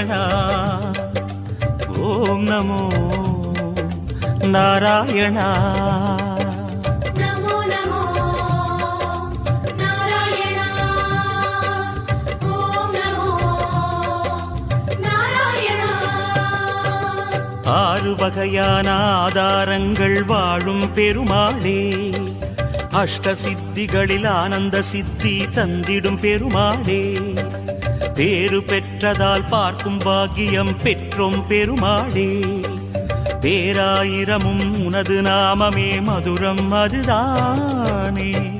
నారాయణ ఓం నమో నారాయణ ஆறு வகையான ஆதாரங்கள் வாழும் பெருமாளே அஷ்ட சித்திகளில் ஆனந்த சித்தி தந்திடும் பெருமாளே பேரு பெற்றதால் பார்க்கும் பாக்கியம் பெற்றோம் பெருமாளே. பேராயிரமும் உனது நாமமே மதுரம் அதுதானே.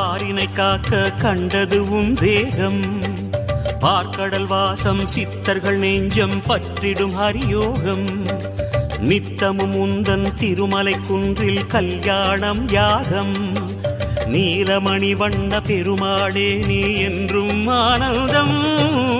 பாரினை காக்க கண்டது உன் தேகம். பார்க்கடல் வாசம் சித்தர்கள் நெஞ்சம் பற்றிடும் ஹரியோகம். நித்தமும் உந்தன் திருமலை குன்றில் கல்யாணம் யாகம். நீலமணி வண்ண பெருமாளே நீ என்றும் ஆனந்தம்.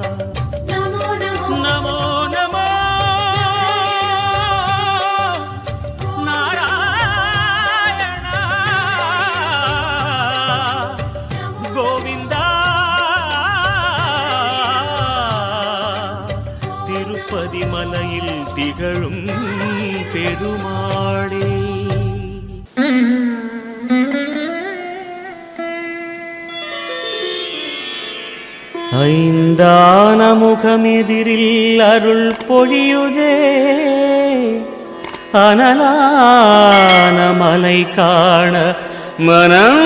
பெருமாளே. ஐந்தான முகமெதிரில் அருள் பொழியுதே அனலான மலை காண மனம்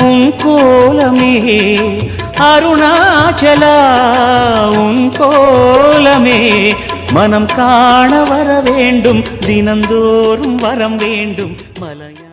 உன் கோலமே அருணாச்சலா உன் கோலமே. மனம் காண வர வேண்டும் தினந்தோறும் வரம் வேண்டும் மலையா